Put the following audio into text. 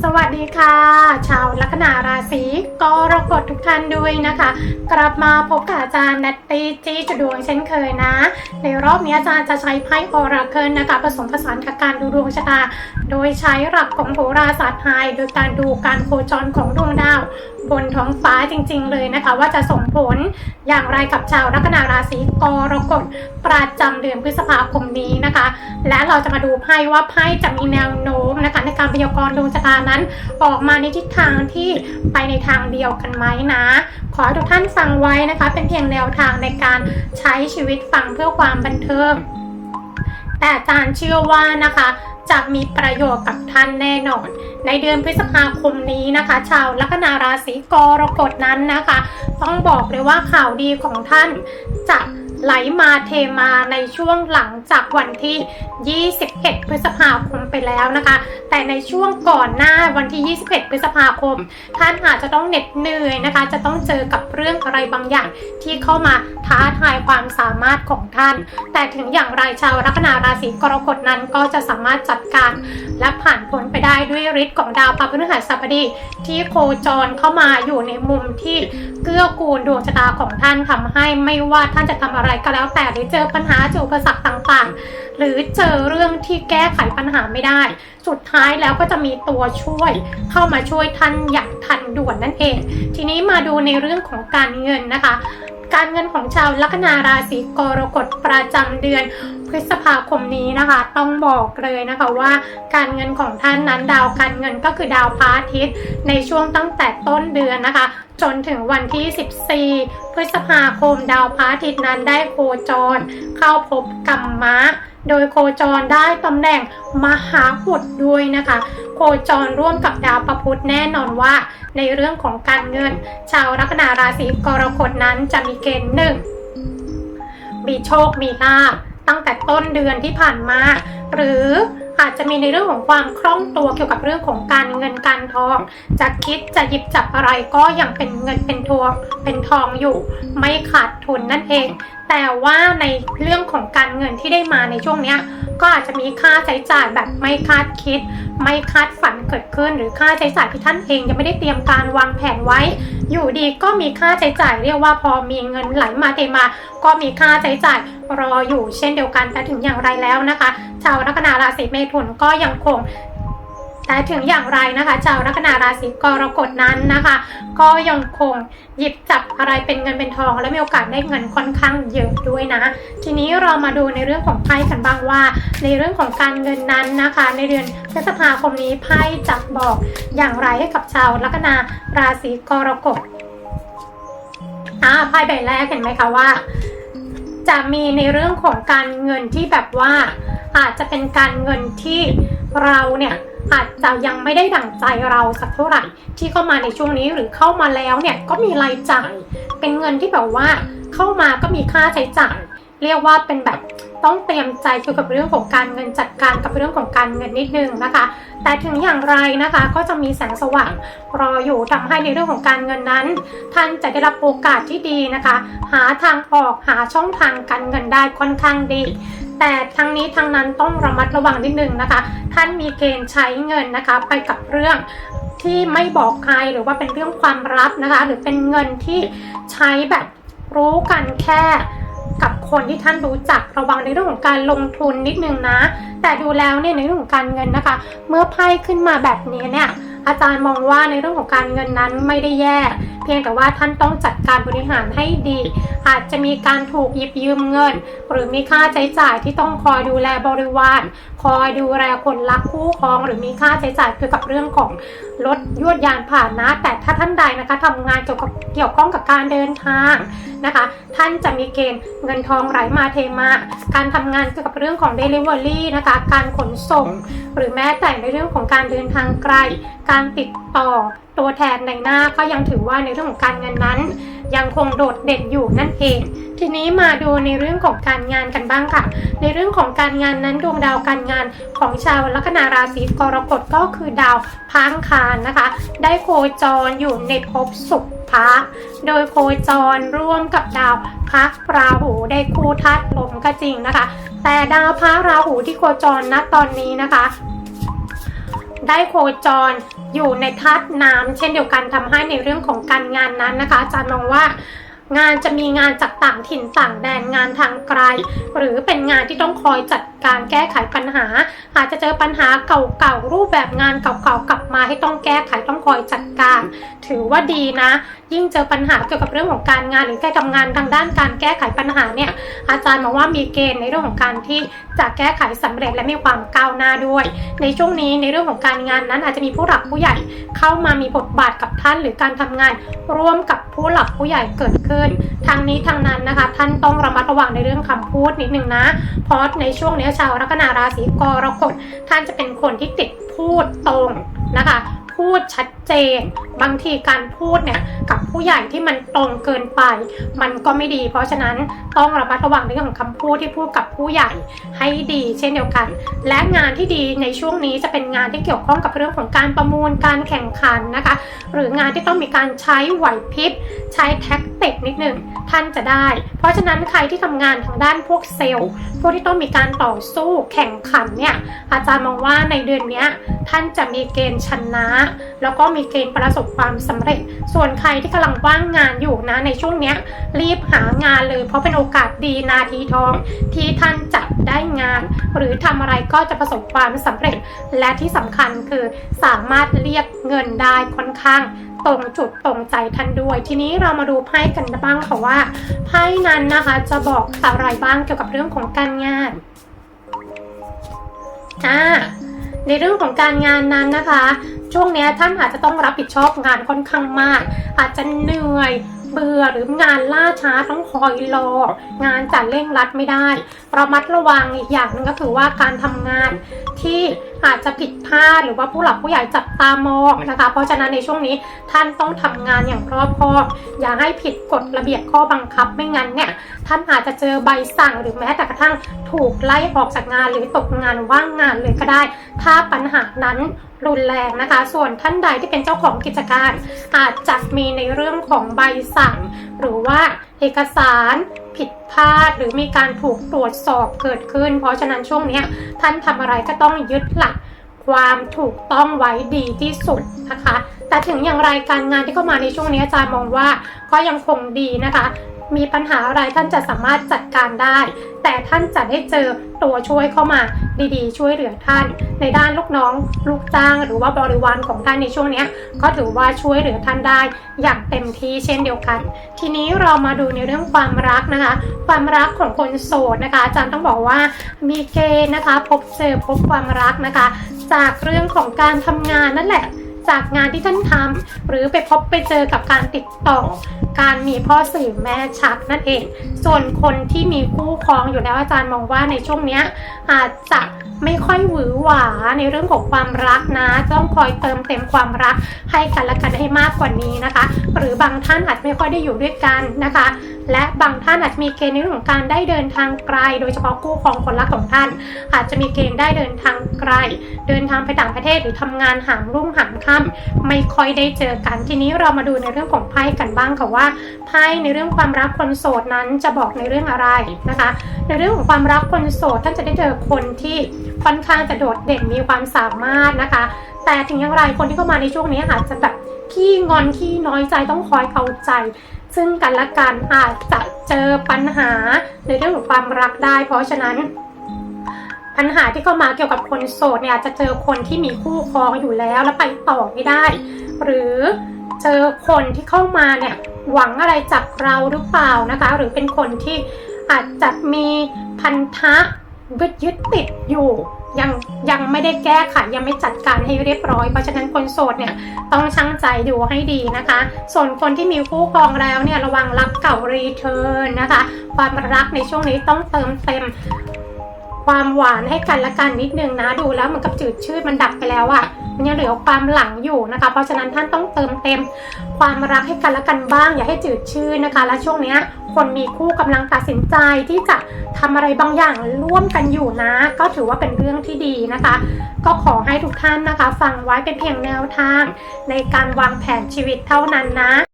สวัสดีค่ะ ชาวลัคนาราศีกรกฎทุกท่านด้วยนะคะ กลับมาพบกับอาจารย์นัตตี้จี้จุดดวงเช่นเคยนะ ในรอบนี้อาจารย์จะใช้ไพ่ออราเคิลนะคะผสมผสานกับการดูดวงชะตา โดยใช้หลักของโหราศาสตร์ไทยโดยการดูการโคจรของดวงดาว บนท้องฟ้าจริง ๆ เลยนะคะ ว่าจะส่งผลอย่างไรกับชาวลัคนาราศีกรกฎประจำเดือนพฤษภาคมนี้นะคะ และเราจะมาดูไพ่ว่าไพ่จะมีแนวโน้มนะคะในการพยากรณ์ดวงชะตานั้น ออกมาในทิศทางที่ไปในทางเดียวกันไหมนะ ขอให้ทุกท่านฟังไว้นะคะ เป็นเพียงแนวทางในการใช้ชีวิตฟังเพื่อความบันเทิงแต่อาจารย์เชื่อว่านะคะ จะมีประโยชน์กับท่านแน่นอน ในเดือนพฤษภาคมนี้นะคะ ชาวลัคนาราศีกรกฎนั้นนะคะ ต้องบอกเลยว่าข่าวดีของท่านจะ ไหลมาเทมาในช่วงหลังจากวันที่ 21 พฤษภาคมไปแล้วนะคะ แต่ในช่วงก่อนหน้าวันที่ 21 พฤษภาคม ท่านอาจจะต้องเหน็ดเหนื่อยนะคะ จะต้องเจอกับเรื่องอะไรบางอย่างที่เข้ามาท้าทายความสามารถของท่าน แต่ถึงอย่างไรชาวลัคนาราศีกรกฎนั้นก็จะสามารถจัดการและผ่านพ้นไปได้ด้วยฤทธิ์ของดาวพระพฤหัสบดีที่โคจรเข้ามาอยู่ในมุมที่ เกื้อกูลดวงชะตาของท่านทำให้ไม่ว่าท่านจะทำอะไรก็แล้วแต่หรือเจอปัญหาเจออุปสรรคต่างๆ หรือเจอเรื่องที่แก้ไขปัญหาไม่ได้ สุดท้ายแล้วก็จะมีตัวช่วย เข้ามาช่วยท่านอย่างทันด่วนนั่นเอง ทีนี้มาดูในเรื่องของการเงินนะคะ การเงินของชาวลัคนาราศีกรกฎประจำเดือนพฤษภาคมนี้นะคะ ต้องบอกเลยนะคะว่า การเงินของท่านนั้นดาวการเงินก็คือดาวพระอาทิตย์ในช่วงตั้งแต่ต้นเดือนนะคะ จนถึงวันที่ 14 พฤษภาคมดาวพระอาทิตย์นั้นได้โคจร เข้าพบกัมมะ โดยโคจรได้ตำแหน่งมหาบุตรด้วยนะคะ โคจรร่วมกับดาวประพุธแน่นอนว่า ในเรื่องของการเงิน ชาวลัคนาราศีกรกฎนั้นจะมีเกณฑ์หนึ่งมีโชคมีลาภตั้งแต่ต้นเดือนที่ผ่านมา หรืออาจจะมีในเรื่องของความคล่องตัวเกี่ยวกับเรื่องของการเงินการทอง จะคิดจะหยิบจับอะไรก็ยังเป็นเงินเป็นทองเป็นทองอยู่ ไม่ขาดทุนนั่นเอง แต่ว่าในเรื่องของการเงินที่ได้มาในช่วงเนี้ยก็อาจจะมีค่าใช้จ่ายแบบไม่คาดคิด ไม่คาดฝันเกิดขึ้น หรือค่าใช้จ่ายที่ท่านเองยังไม่ได้เตรียมการวางแผนไว้ อยู่ดีก็มีค่าใช้จ่ายเรียกว่าพอมีเงินไหลมาเทมา ก็มีค่าใช้จ่ายรออยู่เช่นเดียวกันแต่ถึงอย่างไรแล้วนะคะ ชาวลัคนาราศีเมถุนก็ยังคง แต่ถึงอย่างไรนะคะชาวลัคนาราศีกรกฎนั้นนะคะ ก็ยังคงหยิบจับอะไรเป็นเงินเป็นทอง และมีโอกาสได้เงินค่อนข้างเยอะด้วยนะ ทีนี้เรามาดูในเรื่องของไพ่กันบ้างว่า ในเรื่องของการเงินนั้นนะคะ ในเดือนพฤษภาคมนี้ไพ่จะบอกอย่างไรให้กับชาวลัคนาราศีกรกฎอ่าไพ่ใบแรกเห็นไหมคะว่า จะมีในเรื่องของการเงินที่แบบว่า อาจจะเป็นการเงินที่เราเนี่ย อาจจะยังไม่ได้ดั่งใจเราสักเท่าไหร่ ที่เข้ามาในช่วงนี้หรือเข้ามาแล้วเนี่ยก็มีรายจ่าย เป็นเงินที่แบบว่าเข้ามาก็มีค่าใช้จ่าย เรียกว่าเป็นแบบ ต้องเตรียมใจเกี่ยวกับเรื่องของการเงินจัดการกับเรื่องของการเงินนิดนึงนะคะ แต่ถึงอย่างไรนะคะก็จะมีแสงสว่างรออยู่ทำให้ในเรื่องของการเงินนั้น ท่านจะได้รับโอกาสที่ดีนะคะ หาทางออกหาช่องทางการเงินได้ค่อนข้างดีแต่ทั้งนี้ทั้งนั้นต้องระมัดระวังนิดนึงนะคะ ท่านมีเกณฑ์ใช้เงินนะคะ ไปกับเรื่องที่ไม่บอกใครหรือว่าเป็นเรื่องความลับนะคะ หรือเป็นเงินที่ใช้แบบรู้กันแค่ คนที่ท่านรู้จักระวังในเรื่องของการลงทุนนิดนึงนะ แต่ดูแล้วเนี่ยในเรื่องของการเงินนะคะ เมื่อไพ่ขึ้นมาแบบนี้เนี่ยอาจารย์มองว่าในเรื่องของการเงินนั้นไม่ได้แย่เพียงแต่ว่าท่านต้องจัดการบริหารให้ดี อาจจะมีการถูกหยิบยืมเงิน หรือมีค่าใช้จ่ายที่ต้องคอยดูแลบริวารคอยดูแลคนรักคู่ครอง หรือมีค่าใช้จ่ายเกี่ยวกับเรื่องของรถยวดยานผ่านนะ แต่ถ้าท่านใดนะคะทำงานเกี่ยวกับเกี่ยวข้องกับการเดินทางนะคะ ท่านจะมีเกณฑ์เงินทองไหลมาเทมา การทำงานเกี่ยวกับเรื่องของ Delivery นะคะ การขนส่ง หรือแม้แต่ในเรื่องของการเดินทางไกล การติด ต่อตัวแทนในหน้าก็ยังถือว่าในเรื่องของการเงินนั้น ยังคงโดดเด่นอยู่นั่นเอง ทีนี้มาดูในเรื่องของการงานกันบ้างค่ะ ในเรื่องของการงานนั้นดวงดาวการงานของชาวลัคนาราศีกรกฎก็คือดาวพังคารนะคะ ได้โคจรอยู่ในภพสุขพระโดยโคจรร่วมกับดาวพระราหูได้คู่ทัดลมก็จริงนะคะ แต่ดาวพระราหูที่โคจรณตอนนี้นะคะ ได้โคจรอยู่ในธาตุน้ำเช่นเดียวกันทำให้ในเรื่องของการงานนั้นนะคะอาจารย์มองว่างานจะมีงานจากต่างถิ่นต่างแดนงานทางไกล หรือเป็นงานที่ต้องคอยจัด การแก้ไขปัญหา อาจจะเจอปัญหาเก่าๆรูปแบบงานเก่าๆกลับมาให้ต้องแก้ไขต้องคอยจัดการ ถือว่าดีนะ ยิ่งเจอปัญหาเกี่ยวกับเรื่องของการงานหรือการทำงานทางด้านการแก้ไขปัญหาเนี่ยอาจารย์มองว่ามีเกณฑ์ในเรื่องของการที่จะแก้ไขสำเร็จและมีความก้าวหน้าด้วย ในช่วงนี้ในเรื่องของการงานนั้นอาจจะมีผู้หลักผู้ใหญ่เข้ามามีบทบาทกับท่านหรือการทำงาน ร่วมกับผู้หลักผู้ใหญ่เกิดขึ้นทางนี้ทางนั้นนะคะ ท่านต้องระมัดระวังในเรื่องคำพูดนิดนึงนะเพราะในช่วงนี้ชาวลัคนาราศีกรกฎท่านจะเป็นคนที่ติดพูดตรงนะคะ พูดชัดเจน บางทีการพูดเนี่ยกับผู้ใหญ่ที่มันตรงเกินไป มันก็ไม่ดี เพราะฉะนั้นต้องระมัดระวังเรื่องของคำพูดที่พูดกับผู้ใหญ่ให้ดีเช่นเดียวกัน และงานที่ดีในช่วงนี้จะเป็นงานที่เกี่ยวข้องกับเรื่องของการประมูลการแข่งขันนะคะ หรืองานที่ต้องมีการใช้ไหวพริบใช้แท็กติกนิดหนึ่งท่านจะได้ เพราะฉะนั้นใครที่ทำงานทางด้านพวกเซลล์พวกที่ต้องมีการต่อสู้แข่งขันเนี่ยอาจารย์มองว่าในเดือนนี้ท่านจะมีเกณฑ์ชนะ แล้วก็มีเกณฑ์ประสบความสำเร็จ ส่วนใครที่กำลังว่างงานอยู่นะในช่วงเนี้ยรีบหางานเลย เพราะเป็นโอกาสดีนาทีทอง ที่ท่านจะได้งาน หรือทำอะไรก็จะประสบความสำเร็จ และที่สำคัญคือสามารถเรียกเงินได้ค่อนข้างตรงจุดตรงใจท่านด้วย ทีนี้เรามาดูไพ่กันบ้างค่ะว่าไพ่นั้นนะคะจะบอกอะไรบ้างเกี่ยวกับเรื่องของการงานอ่าในเรื่องของการงานนั้นนะคะ ช่วงนี้ท่านอาจจะต้องรับผิดชอบงานค่อนข้างมาก อาจจะเหนื่อยเบื่อหรืองานล่าช้าต้องคอยรองานจะเร่งรัดไม่ได้ระมัดระวังอีกอย่างหนึงก็คือว่าการทำงานที่อาจจะผิดพลาดหรือว่าผู้หลักผู้ใหญ่จับตามองนะคะ เพราะฉะนั้นในช่วงนี้ท่านต้องทำงานอย่างรอบคอบอย่าให้ผิดกฎระเบียบข้อบังคับไม่งั้นเนี่ยท่านอาจจะเจอใบสั่งหรือแม้แต่กระทั่งถูกไล่ออกจากงานหรือตกงานว่างงานเลยก็ได้ ถ้าปัญหานั้น รุนแรงนะคะ ส่วนท่านใดที่เป็นเจ้าของกิจการ อาจจะมีในเรื่องของใบสั่ง หรือว่าเอกสารผิดพลาดหรือมีการถูกตรวจสอบเกิดขึ้น เพราะฉะนั้นช่วงนี้ท่านทำอะไรก็ต้องยึดหลักความถูกต้องไว้ดีที่สุดนะคะ แต่ถึงอย่างไรการงานที่เข้ามาในช่วงนี้อาจารย์มองว่าก็ยังคงดีนะคะ มีปัญหาอะไรท่านจะสามารถจัดการได้ แต่ท่านจะได้เจอตัวช่วยเข้ามาดีๆ ช่วยเหลือท่าน ในด้านลูกน้องลูกจ้าง หรือว่าบริวารของท่านในช่วงนี้ก็ถือว่าช่วยเหลือท่านได้อย่างเต็มที่เช่นเดียวกัน ทีนี้เรามาดูในเรื่องความรักนะคะ ความรักของคนโสดนะคะอาจารย์ต้องบอกว่ามีเกณฑ์นะคะ พบเจอพบความรักนะคะ จากเรื่องของการทำงานนั่นแหละ จากงานที่ท่านทำหรือไปพบไปเจอกับการติดต่อ การมีพ่อสื่อแม่ชักนั่นเอง ส่วนคนที่มีคู่ครองอยู่แล้วอาจารย์มองว่าในช่วงนี้อาจจะไม่ค่อยหวือหวาในเรื่องของความรักนะต้องคอยเติมเต็มความรักให้กันและกันให้มากกว่านี้นะคะ หรือบางท่านอาจไม่ค่อยได้อยู่ด้วยกันนะคะและบางท่านอาจจะมีเกณฑ์ในเรื่องของการได้เดินทางไกล โดยเฉพาะคู่ครองคนรักของท่าน อาจจะมีเกณฑ์ได้เดินทางไกล เดินทางไปต่างประเทศหรือทำงานหามรุ่งหามค่ำไม่ค่อยได้เจอกัน ทีนี้เรามาดูในเรื่องของไพ่กันบ้างค่ะว่าไพ่ในเรื่องความรักคนโสดนั้นจะบอกในเรื่องอะไรนะคะ ในเรื่องของความรักคนโสดท่านจะได้เจอคนที่ค่อนข้างจะโดดเด่นมีความสามารถนะคะ แต่ถึงอย่างไรคนที่เข้ามาในช่วงนี้อาจจะแบบขี้งอนขี้น้อยใจต้องคอยเอาใจ ซึ่งกันและกันอาจจะเจอปัญหาในเรื่องของความรักได้ เพราะฉะนั้น ปัญหาที่เข้ามาเกี่ยวกับคนโสดเนี่ยอาจจะเจอคนที่มีคู่ครองอยู่แล้วแล้วไปต่อไม่ได้ หรือเจอคนที่เข้ามาเนี่ยหวังอะไรจากเราหรือเปล่านะคะ หรือเป็นคนที่อาจจะมีพันธะยึดยึดติดอยู่ ยังยังไม่ได้แก้ไขยังไม่จัดการให้เรียบร้อย เพราะฉะนั้นคนโสดเนี่ยต้องชั่งใจดูให้ดีนะคะ ส่วนคนที่มีคู่ครองแล้วเนี่ยระวังรักเก่ารีเทิร์นนะคะ ความรักในช่วงนี้ต้องเติมเต็ม ความหวานให้กันและกันนิดนึงนะ ดูแล้วเหมันกับจืดชืดมันดับไปแล้วอะ่ะมันยังเหลือความหลังอยู่นะคะ เพราะฉะนั้นท่านต้องเติมเต็ม ความรักให้กันและกันบ้าง อย่าให้จืดชืดนะคะ และช่วงเนี้ยคนมีคู่กำลังตัดสินใจที่จะทำอะไรบางอย่างร่วมกันอยู่นะ ก็ถือว่าเป็นเรื่องที่ดีนะคะ ก็ขอให้ทุกท่านนะคะ ฟังไว้เป็นเพียงแนวทาง ในการวางแผนชีวิตเท่านั้นนะ